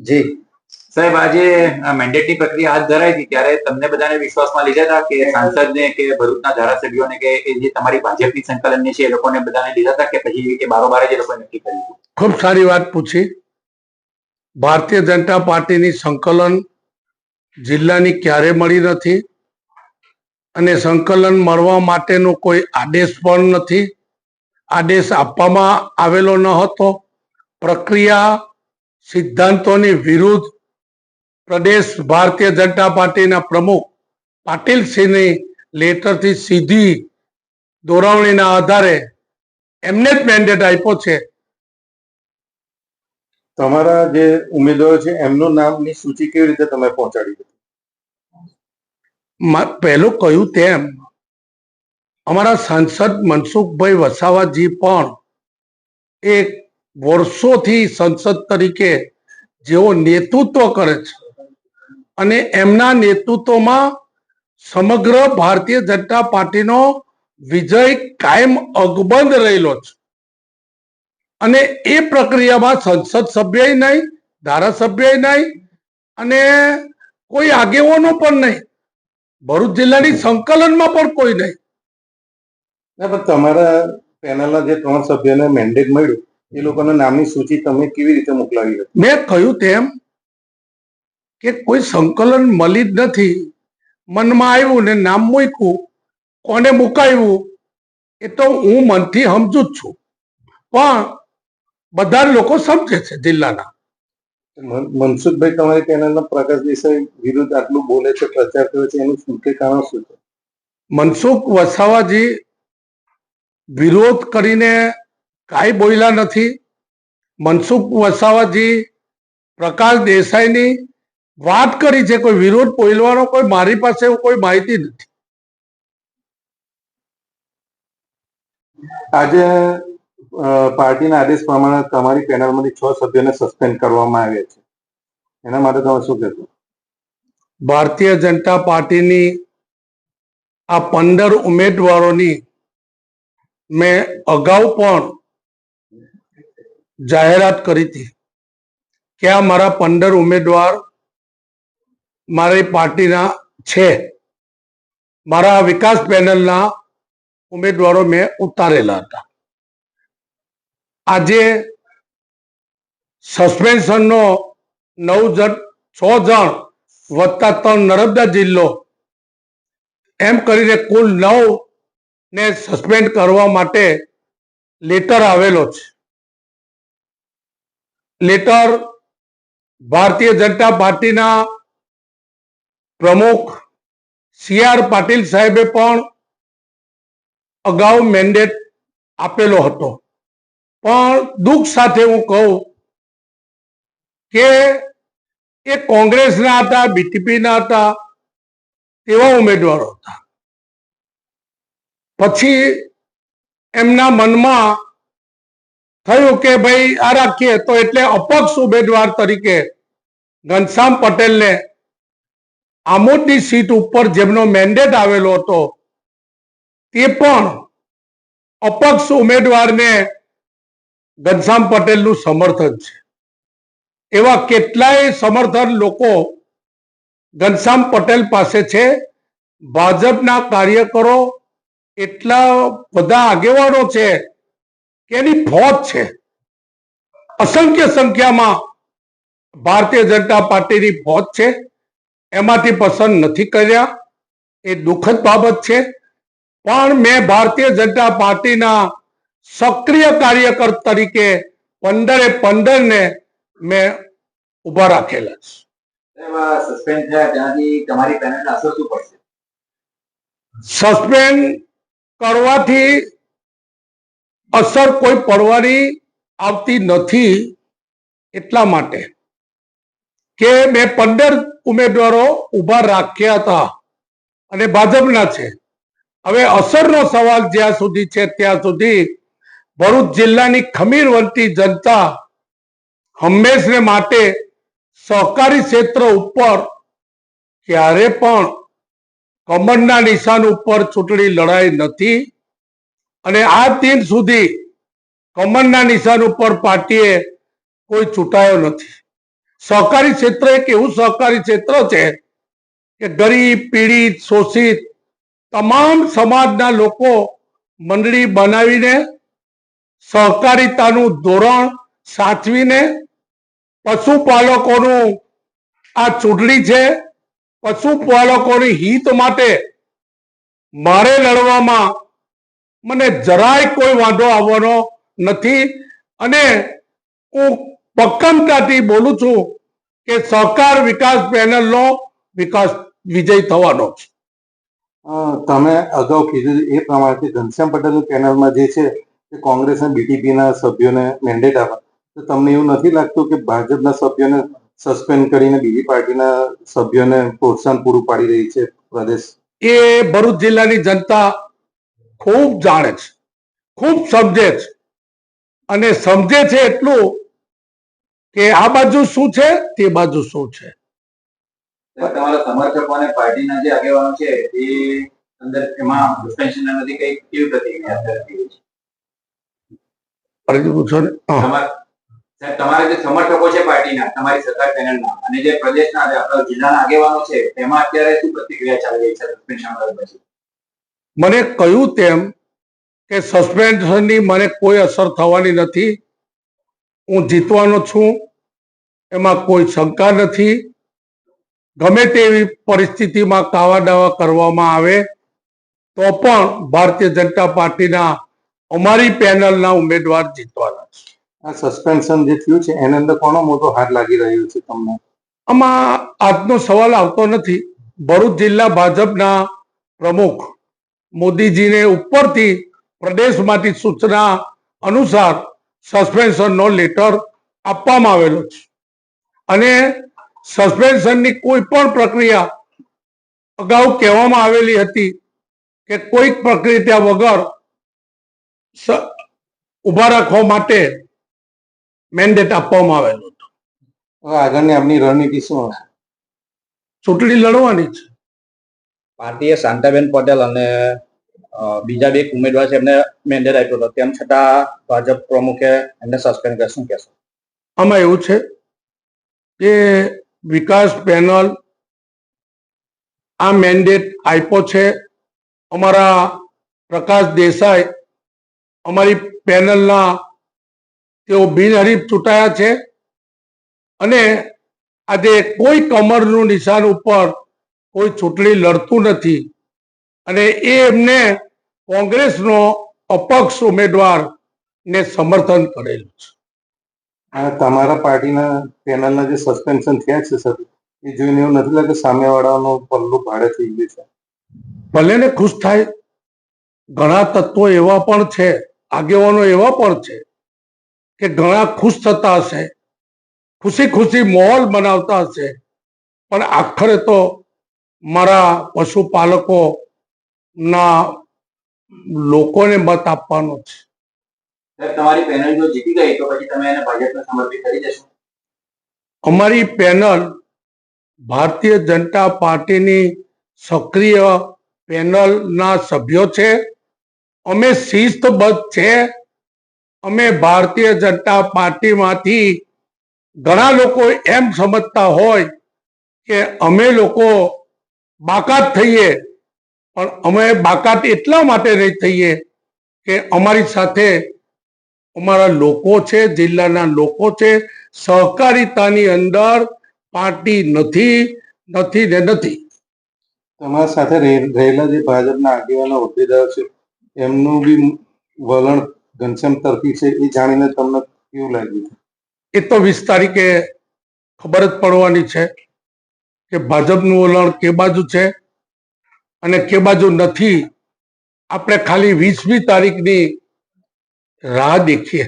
જી. સાહેબ આજે આ મેન્ડેટની પ્રક્રિયા હાથ ધરાઈ હતી ત્યારે તમને બધાને વિશ્વાસમાં લીધા હતા કે સાંસદને કે ભરૂચના ધારાસભ્યોને કે એ જે તમારી ભાજપની સંકલનની છે એ લોકોને બધાને લીધા હતા કે પછી એ બારોબાર જ એ લોકોએ નક્કી કર્યું ખૂબ સારી વાત પૂછી. ભારતીય જનતા પાર્ટીની સંકલન જિલ્લાની ક્યારે મળી નથી અને સંકલન મળવા માટેનો કોઈ આદેશ પણ નથી. આદેશ આપવામાં આવેલો ન હતો. પ્રક્રિયા સિદ્ધાંતોની વિરુદ્ધ પ્રદેશ ભારતીય જનતા પાર્ટીના પ્રમુખ પાટીલસિંહની લેટરથી સીધી દોરવણીના આધારે એમને જ મેન્ડેટ આપ્યો છે. તમારા જે ઉમેદવારો છે એમનું નામની સૂચિ કેવી રીતે તમે પહોંચાડી હતી પહેલું કહ્યું તેમ અમારા સાંસદ મનસુખભાઈ વસાવાજી પણ એક વર્ષોથી સંસદ તરીકે જેઓ નેતૃત્વ કરે છે અને એમના નેતૃત્વમાં સમગ્ર ભારતીય જનતા પાર્ટીનો વિજય કાયમ અકબંધ રહેલો છે. અને એ પ્રક્રિયામાં સંસદ સભ્ય નહીં ધારાસભ્ય નહીં અને કોઈ આગેવાનો પણ નહીં. ભરૂચ જિલ્લાની સંકલનમાં પણ કોઈ નહીં. તમારા પેનલના જે ત્રણ સભ્યોને મેન્ડેટ મળ્યું એ લોકોના નામની સૂચિ તમે કેવી રીતે મોકલાવી હતી? મેં કહ્યું તેમ કે કોઈ સંકલન મળી જ નથી. મનમાં આવ્યું ને નામ મૂક્યું. કોને મુકાયું એ તો હું મનથી સમજુ જ છું. પણ બધા લોકો સમજે છે જિલ્લાના. મનસુખભાઈ તમારે તેના પ્રકાશ દેસાઈ વિરુદ્ધ આટલું બોલે છે પ્રચાર કરે છે એનું શું કે કારણ શું છે? મનસુખ વસાવાજી વિરોધ કરીને કાંઈ બોલ્યા નથી. મનસુખ વસાવાજી પ્રકાશ દેસાઈની વાત કરી છે કોઈ વિરોધ બોલવાનો કોઈ મારી પાસે કોઈ માહિતી નથી. આજે પાર્ટીના આદેશ પ્રમાણે તમારી પેનલમાંથી છ સભ્યોને સસ્પેન્ડ કરવામાં આવ્યા છે. એના માટે તમે શું કહેશો? ભારતીય જનતા પાર્ટીની આ પંદર ઉમેદવારોની મેં અગાઉ પણ જાહેરાત કરી હતી કે આ મારા પંદર ઉમેદવાર મારી પાર્ટીના છે. મારા વિકાસ પેનલના ઉમેદવારો મેં ઉતારેલા હતા. આજે સસ્પેન્શનનો નવ જણ, છ જણ વત્તા ત્રણ નર્મદા જિલ્લો એમ કરીને કુલ નવ ને સસ્પેન્ડ કરવા માટે લેટર આવેલો છે. લેટર ભારતીય જનતા પાર્ટીના પ્રમુખ સી આર પાટીલ સાહેબે પણ અગાઉ મેન્ડેટ આપેલો હતો. પણ દુઃખ સાથે હું કહું કે એ કોંગ્રેસના હતા, બીટીપીના હતા, તેવા ઉમેદવારો હતા. પછી એમના મનમાં થયું કે ભાઈ આ રાખીએ તો એટલે અપક્ષ ઉમેદવાર તરીકે ઘનશ્યામ પટેલને આમોદની સીટ ઉપર જેમનો મેન્ડેટ આવેલો હતો, તે પણ અપક્ષ ઉમેદવારને ઘનશ્યામ પટેલનું સમર્થન છે. એવા કેટલાય સમર્થન લોકો ઘનશ્યામ પટેલ પાસે છે. ભાજપના કાર્યકરો એટલા બધા આગેવાનો છે કે એની ફોજ છે. અસંખ્ય સંખ્યામાં ભારતીય જનતા પાર્ટીની ફોજ છે. એમાંથી પસંદ નથી કર્યા. એ દુઃખદ બાબત છે. પણ મેં ભારતીય જનતા પાર્ટીના સક્રિય કાર્યકર તરીકે પંદરે પંદર ને મેં ઊભા રાખેલા છે. સસ્પેન્ડ થયા ત્યાંથી તમારી પેનલને અસર શું પડશે સસ્પેન્ડ કરવાથી અસર કોઈ પડવાની આવતી નથી એટલા માટે કે મેં પંદર ઉમેદવારો ઊભા રાખ્યા હતા અને ભાજપના છે. હવે અસરનો સવાલ જ્યાં સુધી છે ત્યાં સુધી ભરૂચ જિલ્લાની ખમીરવંતી જનતા હંમેશને માટે સહકારી ક્ષેત્ર ઉપર ક્યારે પણ કમરના નિશાન ઉપર ચૂંટણી લડાઈ નથી. અને આ દિન સુધી કમરના નિશાન ઉપર પાર્ટીએ કોઈ ચૂંટાયો નથી. સહકારી ક્ષેત્ર એક એવું સહકારી ક્ષેત્ર છે કે ગરીબ, પીડિત, શોષિત તમામ સમાજના લોકો મંડળી બનાવીને સહકારિતાનું ધોરણ સાચવીને પશુપાલકોનું આ ચૂંટણી છે. પશુપાલકોની હિત માટે મારે લડવામાં મને જરાય કોઈ વાંધો આવવાનો નથી. અને હું પક્કમતાથી બોલું છું કે સહકાર વિકાસ પેનલનો વિકાસ વિજય થવાનો છે. તમે અગાઉ કીધું એ પ્રમાણે ઘનશ્યામ પટેલની પેનલમાં જે છે તે કોંગ્રેસ અને બીટીપીના સભ્યોને મેન્ડેટ આપે. તો તમને એવું નથી લાગતું કે ભાજપના સભ્યોને સસ્પેન્ડ કરીને બીજી પાર્ટીના સભ્યોને પ્રોત્સાહન પૂરું પાડી રહી છે પ્રદેશ? એ ભરૂચ જિલ્લાની જનતા ખૂબ જાણે છે ખૂબ સમજે છે. અને સમજે છે એટલું કે આ બાજુ શું છે તે બાજુ શું છે. તમારા સમર્થકો અને પાર્ટીના જે આગેવાનો છે એ અંદર એમાં સસ્પેન્શન નથી કઈ કેવી પ્રતિક્રિયા ફરીથી પૂછો ને. તમાર- જે સમર્થકો છે પાર્ટીના તમારી સરકાર પેનલના અને જે પ્રદેશના આપણા જિલ્લાના આગેવાનો છે તેમાં અત્યારે શું પ્રતિક્રિયા ચાલી રહી છે સસ્પેન્શન પછી? મને કહ્યું તેમ કે સસ્પેન્શનની મને કોઈ અસર થવાની નથી. હું જીતવાનો છું. એમાં કોઈ શંકા નથી. ગમે તેવી પરિસ્થિતિમાં કાવા દાવા કરવામાં આવે તો પણ ભારતીય જનતા પાર્ટીના અમારી પેનલના ઉમેદવાર જીતવાના છે. આ સસ્પેન્શન જે થયું છે એની અંદર કોનો મોટો હાથ લાગી રહ્યો છે તમને? આમાં આજનો સવાલ આવતો નથી. ભરૂચ જિલ્લા ભાજપના પ્રમુખ મોદીજીને ઉપરથી પ્રદેશમાંથી સૂચના અનુસાર સસ્પેન્શનનો લેટર આપવામાં આવેલો છે. અને સસ્પેન્શનની કોઈ પણ પ્રક્રિયા અગાઉ કહેવામાં આવેલી હતી કે કોઈક પ્રક્રિયા વગર ઊભા રાખવા માટે મેન્ડેટ આપવામાં આવેલો હતો. આગળની આપની રણનીતિ શું ચૂંટણી લડવાની છે. પાર્ટીએ શાંતાબેન પટેલ અને બીજા બે ઉમેદવાર છે, એમને મેન્ડેટ આપ્યો હતો. તેમ છતાં ભાજપ પ્રમુખે એમને સસ્પેન્ડ કરે શું કહેશો? આમાં એવું છે કે વિકાસ પેનલ આ મેન્ડેટ આપ્યો છે. અમારા પ્રકાશ દેસાઈ અમારી પેનલના તેઓ બિનહરીફ ચૂંટાયા છે અને આજે કોઈ કમરનું નિશાન ઉપર કોઈ ચૂંટણી લડતું નથી. અને એ એમને કોંગ્રેસનો અપક્ષ ઉમેદવાર ને સમર્થન કરેલું છે. તમારા પાર્ટીના પેનલના જે સસ્પેન્શન થયા છે સર એ જોઈને એવું નથી લાગતું સામેવાળાનું પલ્લું ભાડે થઈ ગયું છે? ભલે ને ખુશ થાય. ઘણા તત્વો એવા પણ છે આગેવાનો એવા પણ છે કે ઘણા ખુશ થતા હશે. ખુશી ખુશી માહોલ બનાવતા હશે. પણ આખરે તો મારા પશુપાલકોના લોકોને મત આપવાનો છે. તમારી પેનલ જો જીતી ગઈ તો પછી તમે એને ભાજપને સમર્પિત કરી દેશો. અમારી પેનલ ભારતીય જનતા પાર્ટીની સક્રિય પેનલના સભ્યો છે. અમે શિસ્તબદ્ધ છે. અમે ભારતીય જનતા પાર્ટીમાંથી ઘણા લોકો એમ સમજતા હોય કે અમે લોકો બાકાત થઈએ. પણ અમે બાકાત એટલા માટે નહીં થઈએ કે અમારી સાથે અમારા લોકો છે જિલ્લાના લોકો છે સહકારિતાની અંદર પાર્ટી નથી નથી ને નથી. તમારા સાથે રહે- રહેલા જે ભાજપના આગેવાનો હોદ્દેદાર છે એમનું બી વલણ ઘનશ્યામ તરફી છે એ જાણીને તમને કેવું લાગ્યું? એ તો વીસ તારીખે ખબર જ પડવાની છે. કે ભાજપનું વલણ કે બાજુ છે અને કે બાજુ નથી, આપણે ખાલી વીસમી તારીખની રાહ દેખીએ.